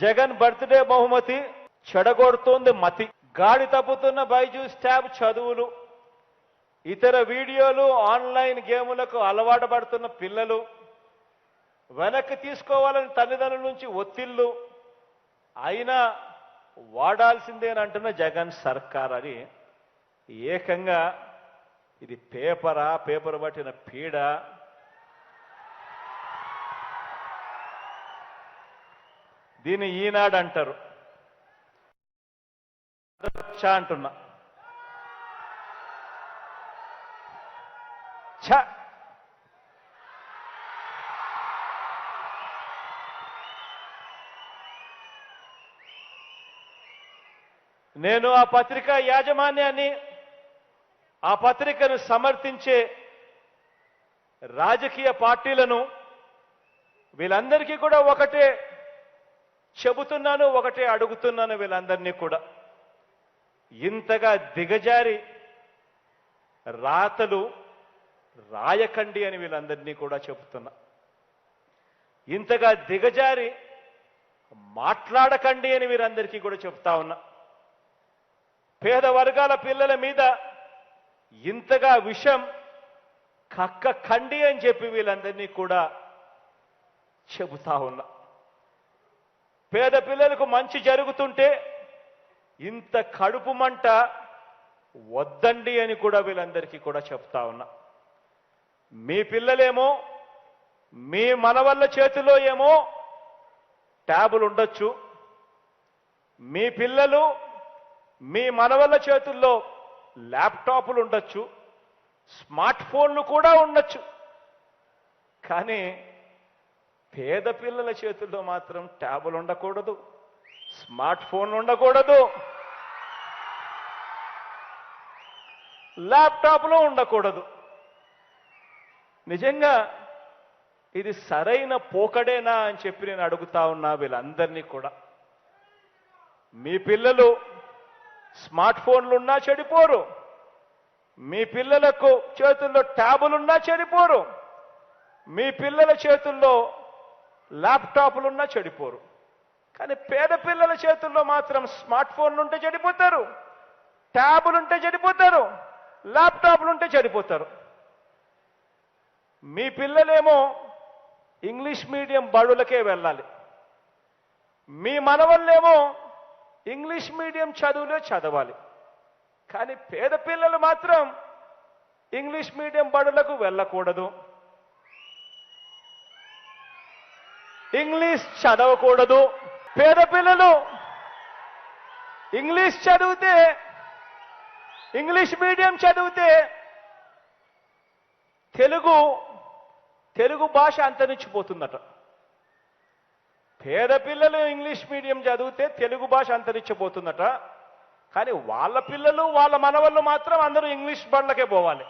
Jagan birthday బహుమతి చెడగొడుతోంది మతి. గాడి తప్పుతున్న బైజూస్ ట్యాబ్ చదువులు ఇతర వీడియోలు ఆన్లైన్ గేములకు అలవాటు పడుతున్న పిల్లలు వెనక్కి తీసుకోవాలని తల్లిదండ్రుల నుంచి ఒత్తిళ్ళు అయినా వాడాల్సిందేనంటున్న జగన్ సర్కార్ అని ఏకంగా ఇది పేపరా పేపర్ పట్టిన పీడ. దీన్ని ఈనాడు అంటారు చ అంటున్నా. ఛ. నేను ఆ పత్రిక యాజమాన్యాన్ని ఆ పత్రికను సమర్థించే రాజకీయ పార్టీలను వీళ్ళందరికీ కూడా ఒకటే చెబుతున్నాను ఒకటే అడుగుతున్నాను వీళ్ళందరినీ కూడా. ఇంతగా దిగజారి రాతలు రాయకండి అని వీళ్ళందరినీ కూడా చెబుతున్నా. ఇంతగా దిగజారి మాట్లాడకండి అని వీరందరికీ కూడా చెప్తా ఉన్నా. పేద వర్గాల పిల్లల మీద ఇంతగా విషం కక్క కండి అని చెప్పి వీళ్ళందరినీ కూడా చెబుతా ఉన్నా. పేద పిల్లలకు మంచి జరుగుతుంటే ఇంత కడుపు మంట వద్దండి అని కూడా వీళ్ళందరికీ కూడా చెప్తా ఉన్నా. మీ పిల్లలేమో మీ మనవల్ల చేతిలో ఏమో ట్యాబులు ఉండొచ్చు. మీ పిల్లలు మీ మనవల్ల చేతుల్లో ల్యాప్టాప్లు ఉండొచ్చు. స్మార్ట్ ఫోన్లు కూడా ఉండొచ్చు. కానీ పేద పిల్లల చేతుల్లో మాత్రం ట్యాబులు ఉండకూడదు స్మార్ట్ ఫోన్లు ఉండకూడదు ల్యాప్టాప్లు ఉండకూడదు. నిజంగా ఇది సరైన పోకడేనా అని చెప్పి నేను అడుగుతా ఉన్నా వీళ్ళందరినీ కూడా. మీ పిల్లలు స్మార్ట్ ఫోన్లున్నా చెడిపోరు. మీ పిల్లలకు చేతుల్లో ట్యాబులున్నా చెడిపోరు. మీ పిల్లల చేతుల్లో ల్యాప్టాప్లున్నా చెడిపోరు. కానీ పేద పిల్లల చేతుల్లో మాత్రం స్మార్ట్ ఫోన్లు ఉంటే చెడిపోతారు. ట్యాబులుంటే చెడిపోతారు. ల్యాప్టాప్లు ఉంటే చెడిపోతారు. మీ పిల్లలేమో ఇంగ్లీష్ మీడియం బడులకే వెళ్ళాలి. మీ మనవల్లేమో ఇంగ్లీష్ మీడియం చదువులే చదవాలి. కానీ పేద పిల్లలు మాత్రం ఇంగ్లీష్ మీడియం బడులకు వెళ్ళకూడదు. ఇంగ్లీష్ చదవకూడదు. పేద పిల్లలు ఇంగ్లీష్ చదివితే ఇంగ్లీష్ మీడియం చదివితే తెలుగు తెలుగు భాష అంతరించిపోతుందట. పేద పిల్లలు ఇంగ్లీష్ మీడియం చదివితే తెలుగు భాష అంతరించిపోతుందట. కానీ వాళ్ళ పిల్లలు వాళ్ళ మనవళ్ళు మాత్రం అందరూ ఇంగ్లీష్ బండ్లకే పోవాలి.